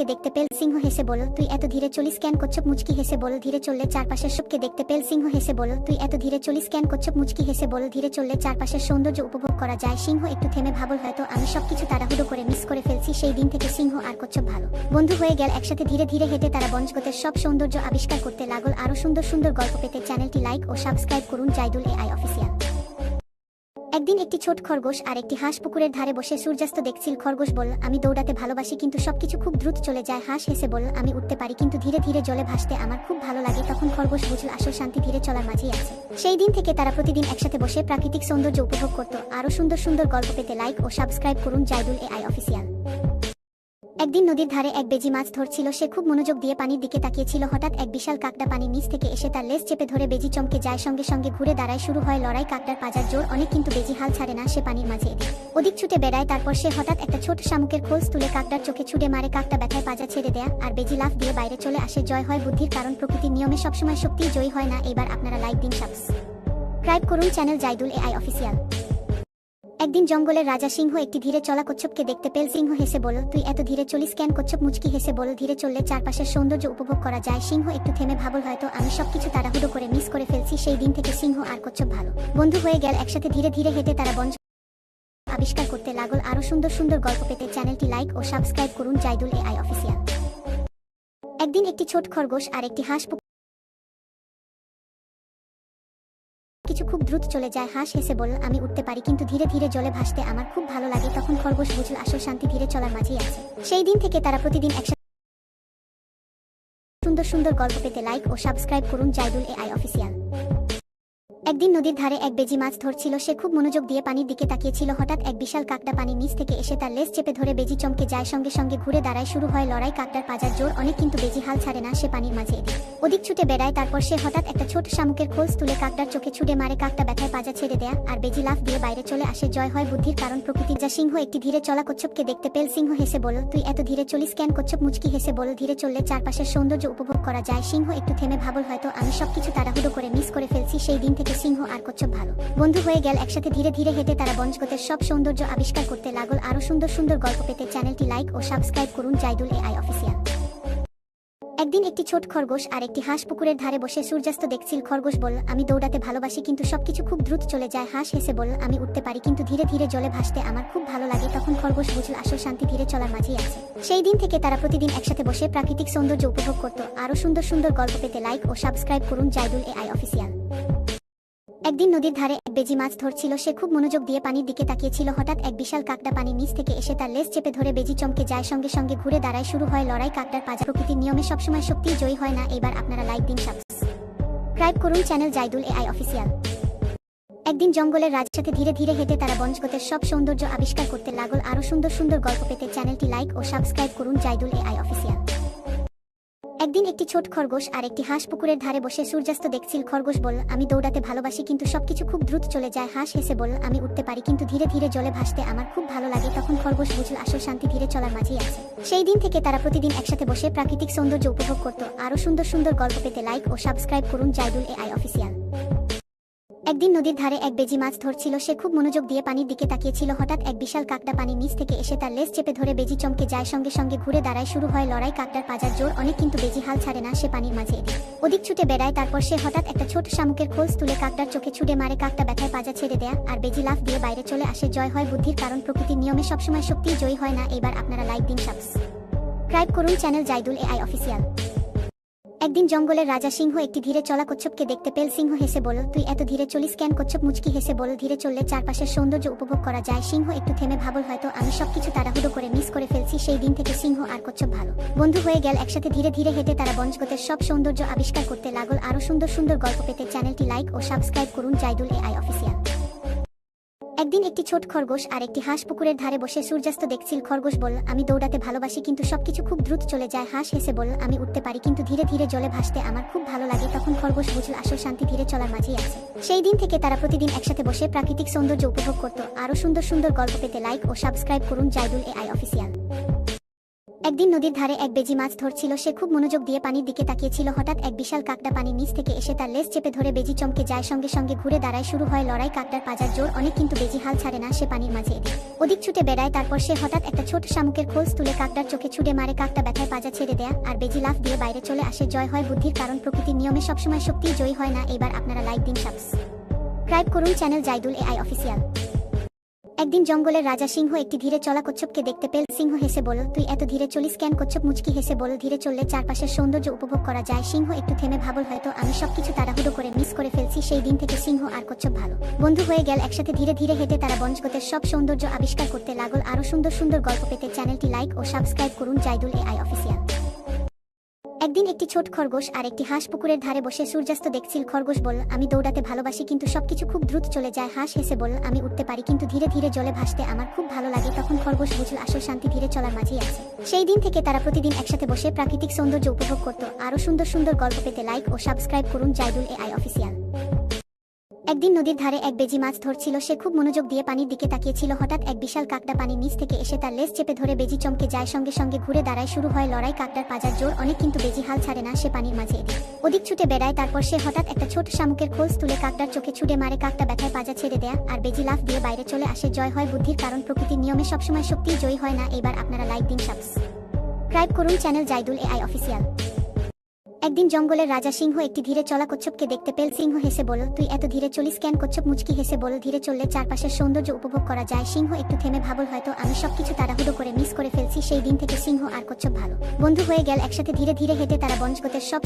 কচ্ছপকে দেখতে পেল সিংহ হেসে বলল, তুই এত ধীরে চলিস কেন কচ্ছপ? মুচকি হেসে বলল, ধীরে চললে চারপাশের সবকে দেখতে পেল সিংহ হেসে বলল, তুই এত ধীরে চলিস কেন কচ্ছপ? মুচকি হেসে বলল, ধীরে চললে চারপাশের সৌন্দর্য উপভোগ করা যায়। সিংহ একটু থেমে ভাবল, হয়তো আমি সবকিছু তাড়াহুড়ো করে মিস করে ফেলছি, সেই দিন থেকে সিংহ আর কচ্ছপ ভালো। বন্ধু হয়ে গেল, একসাথে ধীরে ধীরে হেঁটে তারা বঞ্চগতের সব সৌন্দর্য আবিষ্কার করতে লাগল। আরও সুন্দর সুন্দর গল্প পেতে চ্যানেলটি লাইক ও সাবস্ক্রাইব করুন জাইদুল এ আই অফিসিয়াল। একদিন একটি ছোট খরগোশ আর একটি হাঁস পুকুরের ধারে বসে সূর্যাস্ত দেখছিল। খরগোশ বলল, আমি দৌড়াতে ভালোবাসি, কিন্তু সবকিছু খুব দ্রুত চলে যায়। হাঁস হেসে বলল, আমি উঠতে পারি, কিন্তু ধীরে ধীরে জলে ভাসতে আমার খুব ভালো লাগে। তখন খরগোশ বুঝল, আসল শান্তি ধীরে চলার মাঝেই আছে। সেই দিন থেকে তারা প্রতিদিন একসাথে বসে প্রাকৃতিক সৌন্দর্য উপভোগ করত। আরও সুন্দর সুন্দর গল্প পেতে লাইক ও সাবস্ক্রাইব করুন জাইদুল এ আই অফিসিয়াল। একদিন নদীর ধারে এক বেজি মাছ ধরছিল, সে খুব মনোযোগ দিয়ে পানির দিকে তাকিয়েছিল। হঠাৎ এক বিশাল কাকটা পানির নিচ থেকে এসে তার লেজ চেপে ধরে বেজি চমকে যায়। সঙ্গে সঙ্গে ঘুরে দাঁড়ায় শুরু হয় লড়াই। কাকটার পাজার জোর অনেক, কিন্তু বেজি হাল ছাড়ে না, সে পানির মাঝে এদিক ওদিক ছুটে বেড়ায়, তারপর সে হঠাৎ একটা ছোট শামুকের খোলস তুলে কাকটার চোখে ছুটে মারে। কাকটা ব্যথায় পাজা ছেড়ে দেয়া আর বেজি লাফ দিয়ে বাইরে চলে আসে। জয় হয় বুদ্ধির কারণ, প্রকৃতির নিয়মে সবসময় শক্তি জয়ী হয় না। এবার আপনারা লাইক দিন সাবস্ক্রাইব করুন চ্যানেল জাইদুল আই অফিসিয়াল। একদিন জঙ্গলের রাজা সিংহ একটি ধীরে চলা কচ্ছপকে দেখতে পেল। সিংহ হেসে বলল, তুই এত ধীরে চলিস কেন কচ্ছপ? মুচকি হেসে বলল, ধীরে চললে চারপাশের সৌন্দর্য উপভোগ করা যায়। সিংহ একটু থেমে ভাবল, হয়তো আমি সবকিছু তাড়াহুড়ো করে মিস করে ফেলছি। সেই দিন থেকে সিংহ আর কচ্ছপ ভালো। বন্ধু হয়ে গেল, একসাথে ধীরে ধীরে হেঁটে তারা বঞ্চ আবিষ্কার করতে লাগল। আরও সুন্দর সুন্দর গল্প পেতে চ্যানেলটি লাইক ও সাবস্ক্রাইব করুন জাইদুল এ আই অফিসিয়াল। একদিন একটি ছোট খরগোশ আর একটি হাঁস দ্রুত চলে যায়। হাঁস হেসে বলল, আমি উঠতে পারি, কিন্তু ধীরে ধীরে জলে ভাসতে আমার খুব ভালো লাগে। তখন খরগোশ বুঝল, আসল শান্তি ধীরে চলার মাঝেই আছে। সেই দিন থেকে তারা প্রতিদিন একসাথে সুন্দর সুন্দর গল্প পেতে লাইক ও সাবস্ক্রাইব করুন জাইদুল এ আই অফিসিয়াল একদিন নদীর ধারে এক বেজি মাছ ধরছিল, সে খুব মনোযোগ দিয়ে পানির দিকে তাকিয়েছিল। হঠাৎ এক বিশাল কাকটা পানির নিচ থেকে এসে তার লেজ চেপে ধরে বেজি চমকে যায়। সঙ্গে সঙ্গে ঘুরে দাঁড়ায় শুরু হয় লড়াই। কাকটার পাজার জোর অনেক, কিন্তু বেজি হাল ছাড়ে না, সে পানির মাঝে এদিক ওদিক ছুটে বেড়ায়। তারপর সে হঠাৎ একটা ছোট শামুকের খোলস তুলে কাকটার চোখে ছুটে মারে। কাকটা ব্যথায় পাজা ছেড়ে দেয়া আর বেজি লাফ দিয়ে বাইরে চলে আসে। জয় হয় বুদ্ধির কারণ প্রকৃতির। যা সিংহ একটি ধীরে চলা কচ্ছপকে দেখতে পেল। সিংহ হেসে বলল, তুই এত ধীরে চলিস কেন? কচ্ছপ মুচকি হেসে বলল, ধীরে চললে চারপাশের সৌন্দর্য উপভোগ করা যায়। সিংহ একটু থেমে ভাবল, হয়তো আমি সবকিছু তাড়াহুড়ো করে মিস করে ফেলছি। সেই দিন থেকে সিংহ আর কচ্ছপ ভালো। বন্ধু হয়ে গেল, একসাথে ধীরে ধীরে হেঁটে তারা বঞ্চগতের সব সৌন্দর্য আবিষ্কার করতে লাগল। আরও সুন্দর সুন্দর গল্প পেতে চ্যানেলটি লাইক ও সাবস্ক্রাইব করুন জাইদুল এ আই অফিসিয়াল। একদিন একটি ছোট খরগোশ আর একটি হাঁস পুকুরের ধারে বসে সূর্যাস্ত দেখছিল। খরগোশ বলল, আমি দৌড়াতে ভালোবাসি, কিন্তু সবকিছু খুব দ্রুত চলে যায়। হাঁস হেসে বলল, আমি উঠতে পারি, কিন্তু ধীরে ধীরে জলে ভাসতে আমার খুব ভালো লাগে। তখন খরগোশ বুঝল, আসল শান্তি ধীরে চলার মাঝেই আছে। সেই দিন থেকে তারা প্রতিদিন একসাথে বসে প্রাকৃতিক সৌন্দর্য উপভোগ করত। আরও সুন্দর সুন্দর গল্প পেতে লাইক ও সাবস্ক্রাইব করুন জাইদুল এ আই অফিসিয়াল। একদিন নদীর ধারে এক বেজি মাছ ধরছিল, সে খুব মনোযোগ দিয়ে পানির দিকে তাকিয়েছিল। হঠাৎ এক বিশাল কাকটা পানির নিচ থেকে এসে তার লেজ চেপে ধরে বেজি চমকে যায়। সঙ্গে সঙ্গে ঘুরে দাঁড়ায় শুরু হয় লড়াই। কাকটার পাজা প্রকৃতির নিয়মে সবসময় শক্তি জয়ী হয় না। এবার আপনারা লাইক দিন সাবস্ক্রাইব করুন channel Zaidul A I official. একদিন জঙ্গলের রাজার সাথে ধীরে ধীরে হেঁটে তারা বঞ্চগতের সব সৌন্দর্য আবিষ্কার করতে লাগল। আরও সুন্দর সুন্দর গল্প পেতে চ্যানেলটি লাইক ও সাবস্ক্রাইব করুন জাইদুল এ আই অফিসিয়াল। একদিন একটি ছোট খরগোশ আর একটি হাঁস পুকুরের ধারে বসে সূর্যাস্ত দেখছিল। খরগোশ বল আমি দৌড়াতে ভালোবাসি, কিন্তু সবকিছু খুব দ্রুত চলে যায়। হাঁস হেসে বলল, আমি উঠতে পারি, কিন্তু ধীরে ধীরে জলে ভাসতে আমার খুব ভালো লাগে। তখন খরগোশ বুঝল, আসল শান্তি ধীরে চলার মাঝেই আছে। সেই দিন থেকে তারা প্রতিদিন একসাথে বসে প্রাকৃতিক সৌন্দর্য উপভোগ করত। আরও সুন্দর সুন্দর গল্প পেতে লাইক ও সাবস্ক্রাইব করুন জাইদুল এ আই অফিসিয়াল। একদিন নদীর ধারে এক বেজি মাছ ধরছিল, সে খুব মনোযোগ দিয়ে পানির দিকে তাকিয়েছিল। হঠাৎ এক বিশাল কাকটা পানির নিচ থেকে এসে তার লেজ চেপে ধরে বেজি চমকে যায়। সঙ্গে সঙ্গে ঘুরে দাঁড়ায় শুরু হয় লড়াই। কাকটার পাজার জোর অনেক, কিন্তু বেজি হাল ছাড়ে না, সে পানির মাঝে ওদিক ছুটে বেড়ায়। তারপর সে হঠাৎ একটা ছোট শামুকের খোলস তুলে কাকটার চোখে ছুটে মারে। কাকটা ব্যথায় পাজা ছেড়ে দেয়া আর বেজি লাফ দিয়ে বাইরে চলে আসে। জয় হয় বুদ্ধির কারণ, প্রকৃতির নিয়মে সবসময় শক্তি জয়ী হয় না। এবার আপনারা লাইক দিন, সাবস্ক্রাইব করুন channel Zaidul A I official. একদিন জঙ্গলের রাজা সিংহ একটি ধীরে চলা কচ্ছপকে দেখতে পেল, সিংহ হেসে বলল, তুই এত ধীরে চলিস কেন? কচ্ছপ মুচকি হেসে বলল, ধীরে চললে চারপাশের সৌন্দর্য উপভোগ করা যায়। সিংহ একটু থেমে ভাবল, হয়তো আমি সবকিছু তাড়াহুড়ো করে মিস করে ফেলছি। সেই দিন থেকে সিংহ আর কচ্ছপ ভালো। বন্ধু হয়ে গেল, একসাথে ধীরে ধীরে হেঁটে তারা বঞ্চগতের সব সৌন্দর্য আবিষ্কার করতে লাগল। আরও সুন্দর সুন্দর গল্প পেতে চ্যানেলটি লাইক ও সাবস্ক্রাইব করুন জাইদুল এ আই অফিসিয়াল। একদিন একটি ছোট খরগোশ আর একটি হাঁস পুকুরের ধারে বসে সূর্যাস্ত দেখছিল। খরগোশ বলল, আমি দৌড়াতে ভালোবাসি, কিন্তু সবকিছু খুব দ্রুত চলে যায়। হাঁস হেসে বলল, আমি উঠতে পারি, কিন্তু ধীরে ধীরে জলে ভাসতে আমার খুব ভালো লাগে। তখন খরগোশ বুঝল, আসল শান্তি ধীরে চলার মাঝেই আছে। সেই দিন থেকে তারা প্রতিদিন একসাথে বসে প্রাকৃতিক সৌন্দর্য উপভোগ করত। আরও সুন্দর সুন্দর গল্প পেতে লাইক ও সাবস্ক্রাইব করুন জাইদুল আই অফিসিয়াল। একদিন নদীর ধারে এক বেজি মাছ ধরছিল, সে খুব মনোযোগ দিয়ে পানির দিকে তাকিয়েছিল। হঠাৎ এক বিশাল কাকটা পানির নিচ থেকে এসে তার লেজ চেপে ধরে বেজি চমকে যায়। সঙ্গে সঙ্গে ঘুরে দাঁড়ায় শুরু হয় লড়াই। কাকটার পাজার জোর, অনেক কিন্তু বেজি হাল ছাড়ে না সে পানির মাঝে ওদিক ছুটে বেড়ায়, তারপর সে হঠাৎ একটা ছোট শামুকের খোঁজ তুলে কাকটার চোখে ছুটে মারে। কাকটা ব্যথায় পাজা ছেড়ে দেয়া আর বেজি লাফ দিয়ে বাইরে চলে আসে। জয় হয় বুদ্ধির কারণ, প্রকৃতির নিয়মে সবসময় শক্তি জয়ী হয় না। এবার আপনারা লাইক দিন, সাবস্ক্রাইব করুন চ্যানেল জাইদুল এআই অফিসিয়াল। একদিন জঙ্গলের রাজা সিংহ একটি ধীরে চলা কচ্ছপকে দেখতে পেল। সিংহ হেসে বলল, তুই এত ধীরে চলিস কেন কচ্ছপ? মুচকি হেসে বলল, ধীরে চললে চারপাশের সৌন্দর্য উপভোগ করা যায়। সিংহ একটু থেমে ভাবল, হয়তো আমি সবকিছু তাড়াহুড়ো করে মিস করে ফেলছি। সেই দিন থেকে সিংহ আর কচ্ছপ ভালো। বন্ধু হয়ে গেল। একসাথে ধীরে ধীরে হেঁটে তারা বনজগতের সব সৌন্দর্য আবিষ্কার করতে লাগল। আরও সুন্দর সুন্দর গল্প পেতে চ্যানেলটি লাইক ও সাবস্ক্রাইব করুন জাইদুল এ আই অফিসিয়াল। একদিন একটি ছোট খরগোশ আর একটি হাঁস পুকুরের ধারে বসে সূর্যাস্ত দেখছিল। খরগোশ বল আমি দৌড়াতে ভালোবাসি, কিন্তু সবকিছু খুব দ্রুত চলে যায়। হাঁস হেসে বলল, আমি উঠতে পারি, কিন্তু ধীরে ধীরে জলে ভাসতে আমার খুব ভালো লাগে। তখন খরগোশ বুঝল, আসল শান্তি ধীরে চলার মাঝেই আছে। সেই দিন থেকে তারা প্রতিদিন একসাথে বসে প্রাকৃতিক সৌন্দর্য উপভোগ করত। আরও সুন্দর সুন্দর গল্প পেতে লাইক ও সাবস্ক্রাইব করুন জাইদুল এ আই অফিসিয়াল। একদিন নদীর ধারে এক বেজি মাছ ধরছিল, সে খুব মনোযোগ দিয়ে পানির দিকে তাকিয়েছিল। হঠাৎ এক বিশাল কাকটা পানির নিচ থেকে এসে তার লেজ চেপে ধরে বেজি চমকে যায়। সঙ্গে সঙ্গে ঘুরে দাঁড়ায় শুরু হয় লড়াই। কাকটার পাজার জোর অনেক, কিন্তু বেজি হাল ছাড়ে না সে পানির মাঝে এদিক ওদিক ছুটে বেড়ায়। তারপর সে হঠাৎ একটা ছোট শামুকের খোঁজ তুলে কাকটার চোখে ছুটে মারে। কাকটা ব্যথায় পাজা ছেড়ে দেয়া আর বেজি লাফ দিয়ে বাইরে চলে আসে। জয় হয় বুদ্ধির, কারণ প্রকৃতির নিয়মে সবসময় শক্তি জয়ী হয় না। এবার আপনারা লাইক দিন, সাবস্ক্রাইব করুন চ্যানেল জাইদুল এআই অফিসিয়াল। একদিন জঙ্গলের রাজা সিংহ একটি ধীরে চলা কচ্ছপকে দেখতে পেল। সিংহ হেসে বলল, তুই এত ধীরে চলিস কেন কচ্ছপ? মুচকি হেসে বলল, ধীরে চললে চারপাশের সৌন্দর্য উপভোগ করা যায়। সিংহ একটু থেমে ভাবল, হয়তো আমি সবকিছু তাড়াহুড়ো করে মিস করে ফেলছি। সেই দিন থেকে সিংহ আর কচ্ছপ ভালো। বন্ধু হয়ে গেল। একসাথে ধীরে ধীরে হেঁটে তারা বনজগতের সব